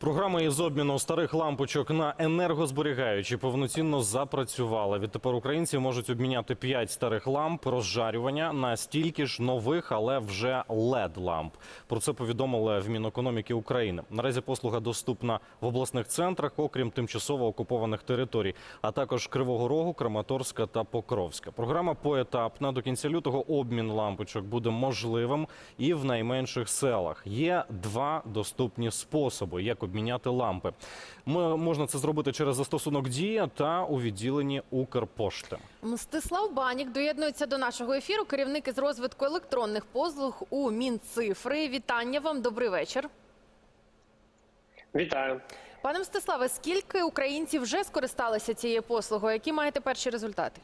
Програма із обміну старих лампочок на енергозберігаючі повноцінно запрацювала. Відтепер українці можуть обміняти 5 старих ламп розжарювання на стільки ж нових, але вже led ламп. Про це повідомили в Мінекономіки України. Наразі послуга доступна в обласних центрах, окрім тимчасово окупованих територій, а також Кривого Рогу, Краматорська та Покровська. Програма поетапна. До кінця лютого обмін лампочок буде можливим і в найменших селах. Є два доступні способи, як обміняти лампи. М- Можна це зробити через застосунок Дія та у відділенні Укрпошти. Мстислав Банік доєднується до нашого ефіру. Керівник із розвитку електронних послуг у Мінцифри. Вітання вам. Добрий вечір. Вітаю. Пане Мстиславе, скільки українців вже скористалися цією послугою? Які маєте перші результати?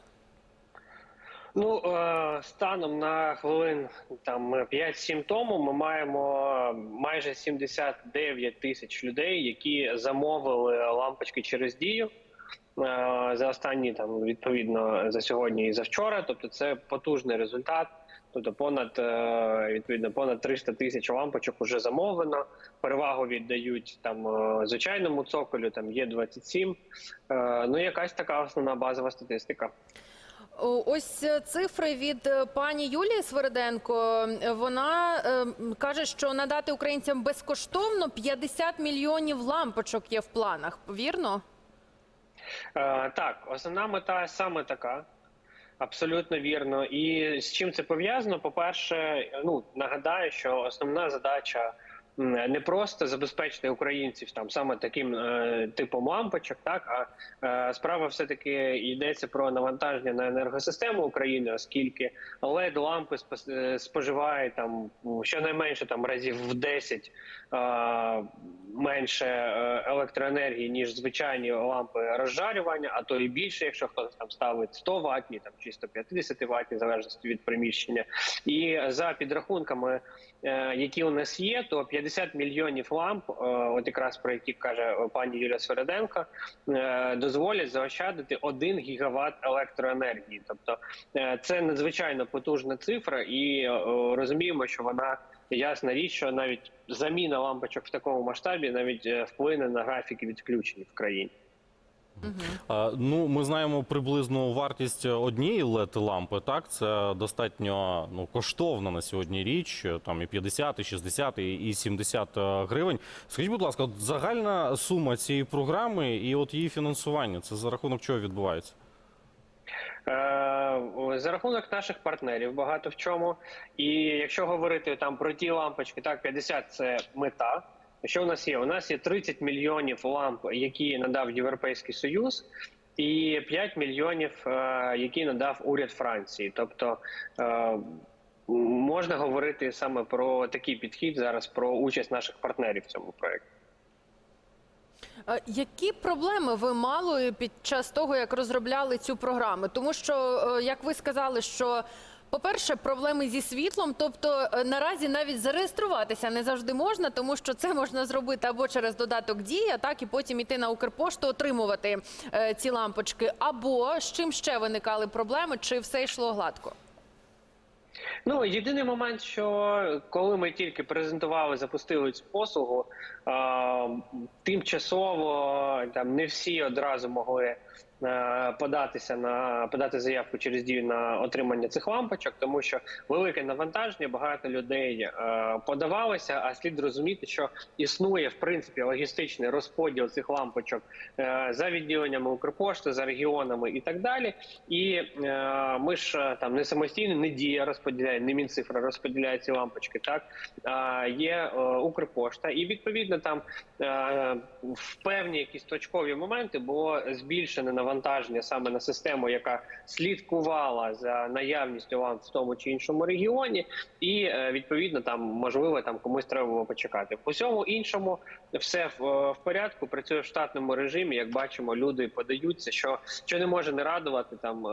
Ну е, станом на хвилин там 5-7 тому ми маємо майже 79 тисяч людей, які замовили лампочки через дію. е, За останні там відповідно за сьогодні і за вчора. Тобто, це потужний результат. Тобто, понад е, відповідно понад 300 тисяч лампочок вже замовлено. Перевагу віддають там е, звичайному цоколю. Там є 27. Е, Ну якась така основна базова статистика. Ось е, цифри від е, пані Юлії Свериденко. Е, Вона е, каже, що надати українцям безкоштовно 50 мільйонів лампочок є в планах. Вірно? Е, Так, основна мета саме така. Абсолютно вірно. І з чим це пов'язано? По-перше, ну нагадаю, що основна задача не просто забезпечити українців там саме таким е, типом лампочок, так а е, справа все таки йдеться про навантаження на енергосистему України, оскільки led лампи е, споживають там щонайменше там разів в 10 е, менше е, електроенергії ніж звичайні лампи розжарювання, а то і більше, якщо хтось там ставить 100 ватні, там чи 150 ватні, в залежності від приміщення. І за підрахунками, е, які у нас є, то 50 мільйонів ламп, е, от якраз про які каже пані Юлія Свереденко, е, дозволять заощадити 1 гігават електроенергії. Тобто е, це надзвичайно потужна цифра, і е, розуміємо, що вона ясна річ, що навіть заміна лампочок в такому масштабі навіть е, вплине на графіки відключень в країні. Е, Ну, ми знаємо приблизну вартість однієї led лампи. Так, це достатньо ну коштовна на сьогодні річ. Там і 50, і 60, і і 70 гривень. Скажіть, будь ласка, от загальна сума цієї програми і от її фінансування. Це за рахунок чого відбувається? Е, За рахунок наших партнерів багато в чому. І якщо говорити там про ті лампочки, так 50 – це мета. Що у нас є? У нас є 30 мільйонів ламп, які надав Європейський Союз, і 5 мільйонів, е, які надав уряд Франції. Тобто е, можна говорити саме про такий підхід зараз про участь наших партнерів в цьому проєкті. Е, Які проблеми ви мали під час того, як розробляли цю програму? Тому що, як ви сказали, що по-перше, проблеми зі світлом, тобто е, наразі навіть зареєструватися не завжди можна, тому що це можна зробити або через додаток Дія, так і потім іти на Укрпошту, отримувати е, ці лампочки. Або з чим ще виникали проблеми, чи все йшло гладко? Ну єдиний момент, що коли ми тільки презентували, запустили цю послугу, е, тимчасово там не всі одразу могли е, податися на подати заявку через дію на отримання цих лампочок, тому що велике навантаження, багато людей е, подавалося. А слід розуміти, що існує в принципі логістичний розподіл цих лампочок е, за відділеннями Укрпошти, за регіонами і так далі. І е, ми ж е, там не самостійно, не дія розподіляє, не Мінцифра розподіляє ці лампочки. Так є е, Укрпошта, і відповідно там е, в певні якісь точкові моменти було збільшене навантаження саме на систему, яка слідкувала за наявністю ламп в тому чи іншому регіоні, і е, відповідно там можливо там комусь треба було почекати. По всьому іншому все в, в порядку. Працює в штатному режимі. Як бачимо, люди подаються. Що що не може не радувати. Там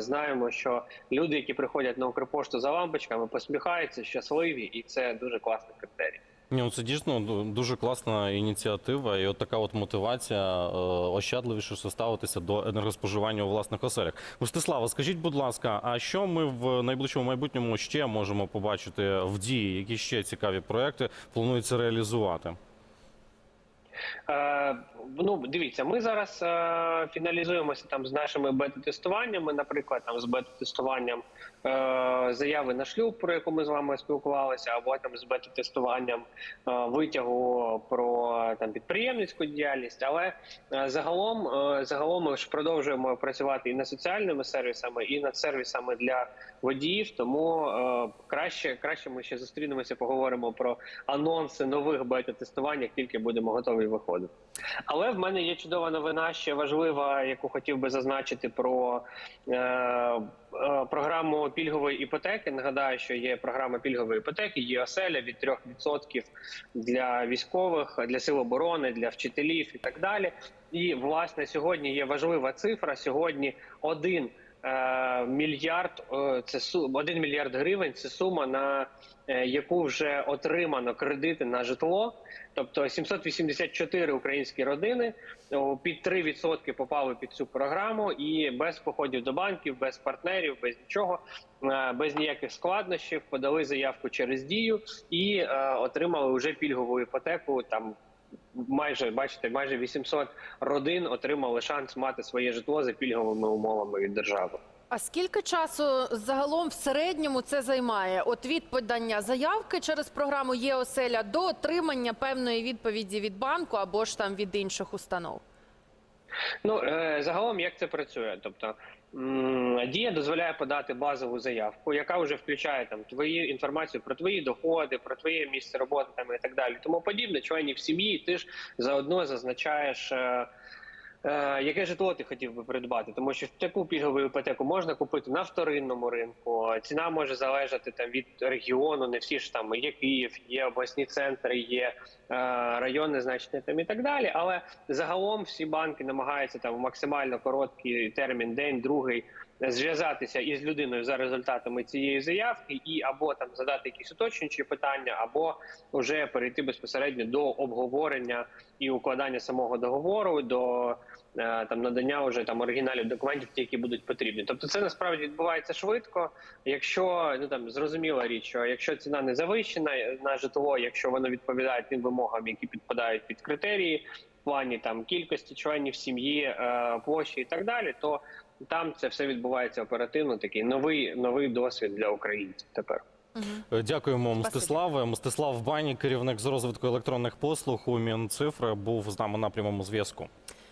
знаємо, що люди, які приходять на Укрпошту за лампочками, посміхаються, щасливі, і це дуже класний критерій. Ні, ну, це дійсно дуже класна ініціатива, і от така от мотивація е, ощадливіше ставитися до енергоспоживання у власних оселях. Мстислава, скажіть, будь ласка, а що ми в найближчому майбутньому ще можемо побачити в дії? Які ще цікаві проекти планується реалізувати? Е, ну, дивіться, ми зараз е, фіналізуємося там з нашими бета-тестуваннями, наприклад, там з бета-тестуванням е, заяви на шлюб, про яку ми з вами спілкувалися, або там з бета-тестуванням витягу про там підприємницьку діяльність. Але загалом, загалом ми ж продовжуємо працювати і над соціальними сервісами, і над сервісами для водіїв. Тому краще, краще ми ще зустрінемося, поговоримо про анонси нових бета-тестувань, як тільки будемо готові виходити. Але в мене є чудова новина, ще важлива, яку хотів би зазначити про е, е, програму пільгової іпотеки. Нагадаю, що є програма пільгової іпотеки, є оселя від 3% для військових, для сил оборони, для вчителів і так далі. І власне сьогодні є важлива цифра. Сьогодні один мільярд е, це су- один мільярд гривень. Це сума на е, яку вже отримано кредити на житло. Тобто 784 українські родини під 3% попали під цю програму, і без походів до банків, без партнерів, без нічого, е, без ніяких складнощів подали заявку через дію і е, отримали вже пільгову іпотеку. Там майже бачите, майже 800 родин отримали шанс мати своє житло за пільговими умовами від держави. А скільки часу загалом в середньому це займає? От від подання заявки через програму ЄОселя до отримання певної відповіді від банку або ж там від інших установ? Ну е, загалом як це працює? Тобто дія дозволяє подати базову заявку, яка вже включає там твою інформацію про твої доходи, про твоє місце роботи там і так далі. Тому подібне, членів сім'ї, ти ж заодно зазначаєш. Е, яке житло ти хотів би придбати? Тому що таку пільгову іпотеку можна купити на вторинному ринку. Ціна може залежати там від регіону. Не всі ж там є Київ, є обласні центри, є е, районне значення там і так далі. Але загалом всі банки намагаються там максимально короткий термін, день, другий. Зв'язатися із людиною за результатами цієї заявки, і або там задати якісь уточнюючі питання, або вже перейти безпосередньо до обговорення і укладання самого договору, до там надання вже там оригіналів документів, ті, які будуть потрібні. Тобто, це насправді відбувається швидко. Якщо ну там зрозуміла річ, що якщо ціна не завищена на житло, якщо воно відповідає тим вимогам, які підпадають під критерії в плані там кількості членів сім'ї, е, площі і так далі, то там це все відбувається оперативно. Такий новий новий досвід для українців тепер. Е, Дякуємо. Мстиславе. Мстислав Бані, керівник з розвитку електронних послуг у Мінцифри, був з нами на прямому зв'язку.